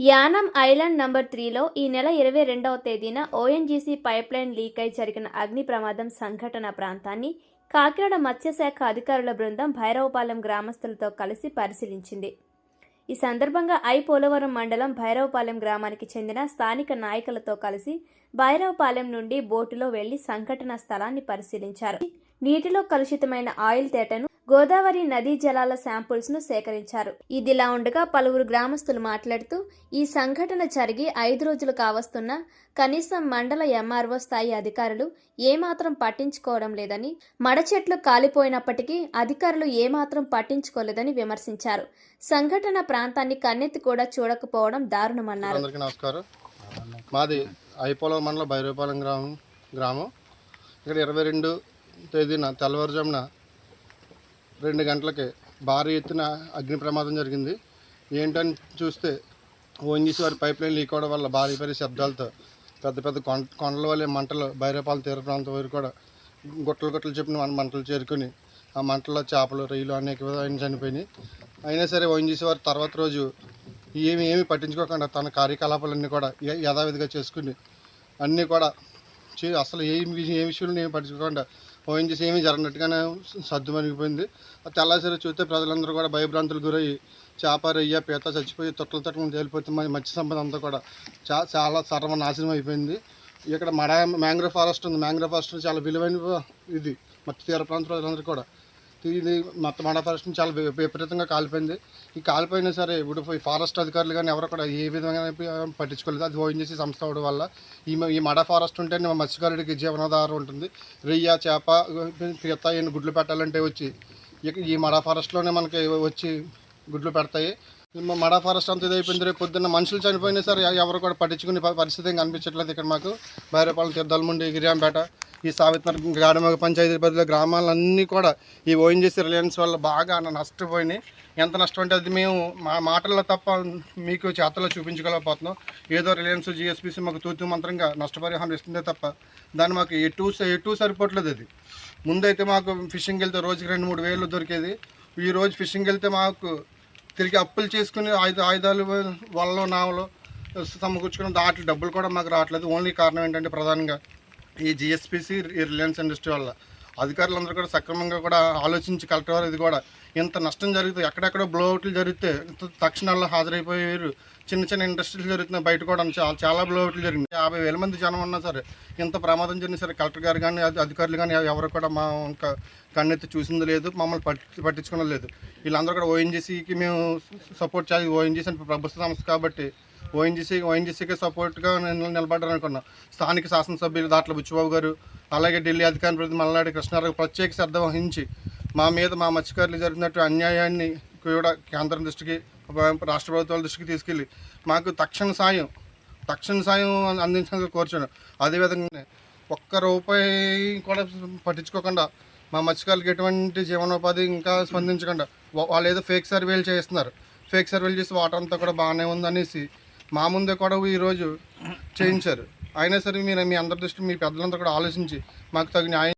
Yanam island number త్రీలో ఈ నెల ఇరవై రెండవ తేదీన ఓఎన్జీసీ పైప్లైన్ లీక్ అయి జరిగిన అగ్ని ప్రమాదం సంఘటన ప్రాంతాన్ని కాకినాడ మత్స్యశాఖ అధికారుల బృందం భైరవపాలెం గ్రామస్తులతో కలిసి పరిశీలించింది. ఈ సందర్భంగా ఐ పోలవరం మండలం భైరవపాలెం గ్రామానికి చెందిన స్థానిక నాయకులతో కలిసి భైరవపాలెం నుండి బోటులో వెళ్ళి సంఘటన స్థలాన్ని పరిశీలించారు. నీటిలో కలుషితమైన ఆయిల్ తేటను గోదావరి నదీ జలాల శాంపుల్స్ను సేకరించారు. ఇదిలా ఉండగా పలువురు గ్రామస్తులు మాట్లాడుతూ ఈ సంఘటన జరిగి ఐదు రోజులు కావస్తున్నా కనీసం మండల ఎంఆర్ఓ స్థాయి అధికారులు ఏమాత్రం పట్టించుకోవడం లేదని మడచెట్లు కాలిపోయినప్పటికీ అధికారులు ఏమాత్రం పట్టించుకోలేదని విమర్శించారు. సంఘటన ప్రాంతాన్ని కన్నెత్తి కూడా చూడకపోవడం దారుణమన్నారు. అందరికీ నమస్కారం. మాది ఐపోలం మండలం భైరవపాలెం గ్రామం. గ్రామం. ఇక్కడ ఇరవై రెండు తేదీన తెల్లవారుజామున రెండు గంటలకి భారీ ఎత్తున అగ్ని ప్రమాదం జరిగింది. ఏంటని చూస్తే ఓఎన్జీసీ వారి పైప్ లైన్ లీక్ అవడం వల్ల భారీ భారీ శబ్దాలతో పెద్ద పెద్ద కొండ కొండల వల్ల మంటలు భైరపాల తీర ప్రాంతం వరకు కూడా గుట్టలు గుట్టలు చెప్పిన మంటలు చేరుకొని ఆ మంటల్లో చేపలు రొయ్యలు అనేక విధాలు చనిపోయినాయి. అయినా సరే ఓఎన్జీసీ వారు తర్వాత రోజు ఏమి ఏమి పట్టించుకోకుండా తన కార్యకలాపాలన్నీ కూడా యథావిధిగా చేసుకుని అన్నీ కూడా అసలు ఏ ఏ విషయంలో నేను పట్టించుకోకుండా ఓఎన్జీసీ ఏమీ జరగనట్టుగానే సర్దు మరిగిపోయింది. తెల్లాసరి చూస్తే ప్రజలందరూ కూడా భయభ్రాంతులు గురయ్యి చేప రొయ్య పీత చచ్చిపోయి తొట్టలు తట్టలు తేలిపోతే మరి మత్స్య సంపద అంతా కూడా చా చాలా సర్వనాశనం అయిపోయింది. ఇక్కడ మడ మ్యాంగ్రోవ్ ఫారెస్ట్ ఉంది. మ్యాంగ్రోవ్ ఫారెస్ట్ చాలా విలువైన ఇది. మత్స్య తీర ప్రాంత ప్రజలందరూ కూడా. ఇది మొత్తం మడ ఫారెస్ట్ చాలా విపరీతంగా కాలిపోయింది. ఈ కాలిపోయినా సరే ఇప్పుడు ఫారెస్ట్ అధికారులు కానీ ఎవరు కూడా ఏ విధంగా పట్టించుకోలేదు. అది ఓఎన్జీసీ సంస్థ అవడం వల్ల ఈ ఈ మడ ఫారెస్ట్ ఉంటేనే మత్స్యకారుడికి జీవనాధారం ఉంటుంది. రొయ్య చేప పీత ఇన్ని గుడ్లు పెట్టాలంటే వచ్చి ఈ మడ ఫారెస్ట్లోనే మనకి వచ్చి గుడ్లు పెడతాయి. మ- మడ ఫారెస్ట్ అంతా ఇదైపోయింది రేపు పొద్దున్న మనుషులు చనిపోయినా సరే ఎవరు కూడా పట్టించుకునే పరిస్థితి ఏం కనిపించట్లేదు ఇక్కడ మాకు. బైరపాలెం తీర్థాలముండి గిరియాంపేట ఈ సావిత్ర గాడమగ పంచాయతీ పరిధిలో గ్రామాలన్నీ కూడా ఈ ఓఎన్జీసీ రిలయన్స్ వల్ల బాగా నష్టపోయినాయి. ఎంత నష్టం అంటే అది మేము మా మాటల్లో తప్ప మీకు చేతల్లో చూపించగలకపోతున్నాం ఏదో రిలయన్స్ జిఎస్పిసి మాకు తూతు మంత్రంగా నష్టపరిహారం ఇస్తుందే తప్ప దాన్ని మాకు ఎటు ఎటు సరిపోవట్లేదు అది. ముందైతే మాకు ఫిషింగ్ వెళ్తే రోజుకి రెండు మూడు వేలు దొరికేది. ఈ రోజు ఫిషింగ్ వెళ్తే మాకు తిరిగి అప్పులు చేసుకుని ఆయుధ ఆయుధాలు వలలో నావలో సమకూర్చుకుని దాంట్లో డబ్బులు కూడా మాకు రావట్లేదు. ఓన్లీ కారణం ఏంటంటే ప్రధానంగా ఈ జిఎస్పిసి రిలయన్స్ ఇండస్ట్రీ వల్ల. అధికారులందరూ కూడా సక్రమంగా కూడా ఆలోచించి కలెక్టర్ వారు ఇది కూడా ఇంత నష్టం జరిగితే ఎక్కడెక్కడో బ్లోఅవుట్లు జరిగితే తక్షణాల్లో హాజరైపోయారు. చిన్న చిన్న ఇండస్ట్రీలు జరుగుతున్నాయి బయట కూడా చాలా చాలా బ్లోఅవుట్లు జరిగింది యాభై వేల మంది జనం ఉన్నా సరే ఇంత ప్రమాదం జరిగిన సరే కలెక్టర్ గారు కానీ అధికారులు కానీ ఎవరు కూడా మా ఇంకా కన్నెత్తి చూసింది లేదు మమ్మల్ని పట్టి పట్టించుకున్న లేదు. వీళ్ళందరూ కూడా ఓఎన్జీసీకి మేము సపోర్ట్ చేయాలి. ఓఎన్జీసీ అంటే ప్రభుత్వ సంస్థ కాబట్టి ఓఎన్జీసీ ఓఎన్జీసీకి సపోర్ట్గా నేను నిలబడ్డాను స్థానిక శాసనసభ్యులు దాట్ల బుచ్చిబాబు గారు అలాగే ఢిల్లీ అధికార ప్రతి మల్లాడి కృష్ణారావు ప్రత్యేక శ్రద్ధ వహించి మా మీద మా మత్స్యకారులు జరిగినట్టు అన్యాయాన్ని కూడా కేంద్రం దృష్టికి రాష్ట్ర ప్రభుత్వాల దృష్టికి తీసుకెళ్ళి మాకు తక్షణ సాయం తక్షణ సాయం అందించడానికి కోరుచాను అదేవిధంగానే ఒక్క రూపాయి కూడా పట్టించుకోకుండా మా మత్స్యకారులకు ఎటువంటి జీవనోపాధి ఇంకా స్పందించకుండా వాళ్ళు ఏదో ఫేక్ సర్వేలు చేస్తున్నారు. ఫేక్ సర్వేలు చేసి వాటర్ అంతా కూడా బాగానే ఉందనేసి మా ముందే కూడా ఈరోజు చేయించారు. అయినా సరే మీరు మీ అందరి దృష్టి మీ పెద్దలంతా కూడా ఆలోచించి మాకు తగిన న్యాయం